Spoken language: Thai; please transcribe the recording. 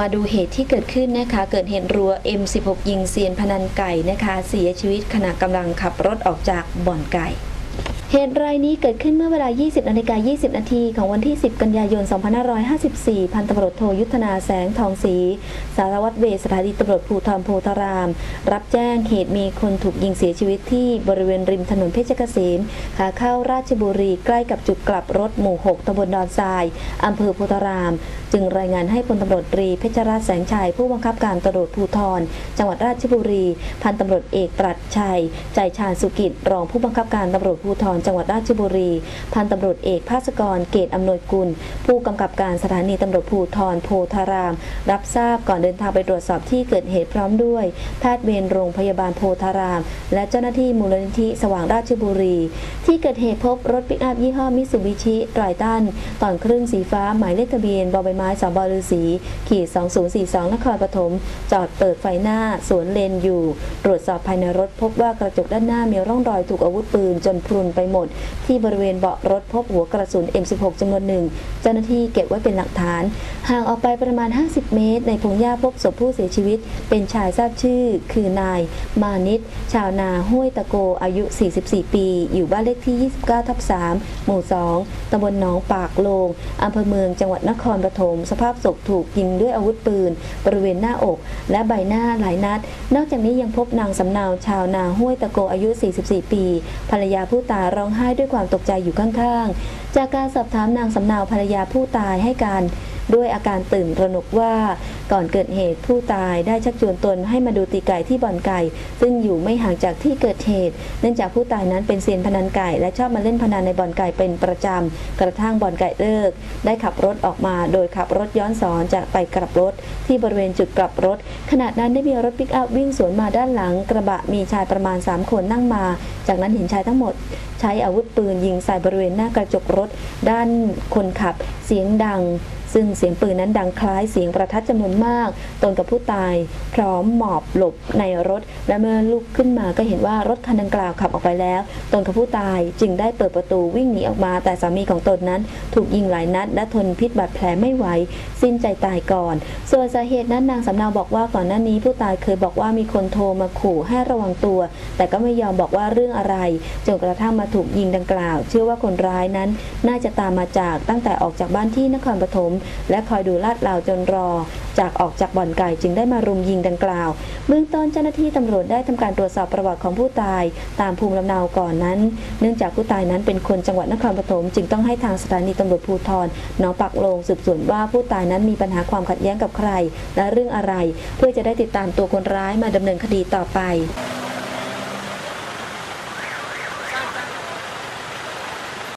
มาดูเหตุที่เกิดขึ้นนะคะ เกิดเหตุรัว M16 ยิงเซียนพนันไก่นะคะ เสียชีวิตขณะกำลังขับรถออกจากบ่อนไก่ เหตุรายนี้เกิดขึ้นเมื่อเวลา 20นาฬิกา20 นาทีของวันที่ 10 กันยายน 2554 พันตำรวจโทยุทธนาแสงทองศรีสารวัตรเวสถานีตำรวจภูธรโพธาราม รับแจ้งเหตุมีคนถูกยิงเสียชีวิตที่บริเวณริมถนนเพชรเกษมขาเข้าราชบุรีใกล้กับจุดกลับรถหมู่ 6ตำบลดอนทรายอำเภอโพธาราม จึงรายงานให้พลตำรวจตรีเพชรราชแสงชัยผู้บังคับการตำรวจภูธรจังหวัดราชบุรี พันตำรวจเอกตรัสชัย ใจชาญสุกิจรองผู้บังคับการตำรวจภูธรจังหวัดราชบุรี พันตำรวจเอกภาสกรเกตอำนวยกุล ผู้กำกับการสถานีตำรวจภูธรโพธาราม รับทราบก่อนเดินทางไปตรวจสอบที่เกิดเหตุพร้อมด้วย แพทย์เวรโรงพยาบาลโพธาราม และเจ้าหน้าที่มูลนิธิสว่างราชบุรี ที่เกิดเหตุพบรถปิกอัพยี่ห้อมิตซูบิชิไตรตันตอนครึ่งสีฟ้าหมายเลขทะเบียนบอใบไม้สบฤษีขีด2042นครปฐมจอดเปิดไฟหน้าสวนเลนอยู่ ตรวจสอบภายในรถพบว่ากระจกด้านหน้ามีร่องรอยถูกอาวุธปืนจนพรุนไปหมด ที่บริเวณเบาะรถพบหัวกระสุน M16 จำนวนหนึ่ง เจ้าหน้าที่เก็บไว้เป็นหลักฐาน ห่างออกไปประมาณ 50 เมตร ในพงหญ้าพบศพผู้เสียชีวิต เป็นชายทราบชื่อ คือนาย มานิตชาวนาห้วยตะโกอายุ 44 ปี อยู่บ้านเลขที่ 29 ทับ 3 หมู่ 2 ตำบลหนองปากโลงอำเภอเมืองจังหวัดนครปฐมสภาพศพถูกยิงด้วยอาวุธปืน บริเวณหน้าอก และใบหน้าหลายนัด นอกจากนี้ยังพบนางสำเนาชาวนาห้วยตะโกอายุ 44 ปี ภรรยาผู้ตายร้องไห้ด้วยความตกใจอยู่ข้างๆ จากการสอบถามนางสำนาวภรรยาผู้ตายให้การด้วยอาการตื่นระหนกว่าก่อนเกิดเหตุผู้ตายได้ชักชวนตนให้มาดูตีไก่ที่บ่อนไก่ ซึ่งอยู่ไม่ห่างจากที่เกิดเหตุ เนื่องจากผู้ตายนั้นเป็นเซียนพนันไก่และชอบมาเล่นพนันในบ่อนไก่เป็นประจำ กระทั่งบ่อนไก่เลิก ได้ขับรถออกมาโดยขับรถย้อนสอนจะไปกลับรถ ที่บริเวณจุดกลับรถ ขณะนั้นได้มีรถปิกอัพวิ่งสวนมาด้านหลัง กระบะมีชายประมาณ 3 คนนั่งมา จากนั้นเห็นชายทั้งหมด ใช้อาวุธปืนยิงใส่บริเวณหน้ากระจกรถ ด้านคนขับ เสียงดัง ซึ่งเสียงปืนนั้นดังคล้ายเสียงประทัดจำนวนมาก ตนกับผู้ตาย พร้อมหมอบหลบในรถ และเมื่อลุกขึ้นมาก็เห็นว่ารถคันดังกล่าวขับออกไปแล้ว ตนกับผู้ตายจึงได้เปิดประตูวิ่งหนีออกมา แต่สามีของตนนั้น ถูกยิงหลายนัด และทนพิษบาดแผลไม่ไหวสิ้นใจตายก่อน ส่วนสาเหตุนั้นนางสำเนาบอกว่าก่อนหน้านี้ผู้ตายเคยบอกว่ามีคนโทรมาขู่ให้ระวังตัว แต่ก็ไม่ยอมบอกว่าเรื่องอะไรจนกระทั่งมาถูกยิงดังกล่าว เชื่อว่าคนร้ายนั้น น่าจะตามมาจากตั้งแต่ออกจากบ้านที่นครปฐมและคอยดูลาดราจนรอ จากออกจากบ่อนไก่จึงได้มารุมยิงดังกล่าว เบื้องต้นเจ้าหน้าที่ตำรวจได้ทำการตรวจสอบประวัติของผู้ตาย ตามภูมิลำเนาก่อนนั้น เนื่องจากผู้ตายนั้นเป็นคนจังหวัดนครปฐมจึงต้องให้ทางสถานีตำรวจภูธรหนองปักโลงสืบสวนว่าผู้ตายนั้นมีปัญหาความขัดแย้งกับใคร และเรื่องอะไร เพื่อจะได้ติดตามตัวคนร้ายมาดำเนินคดีต่อไป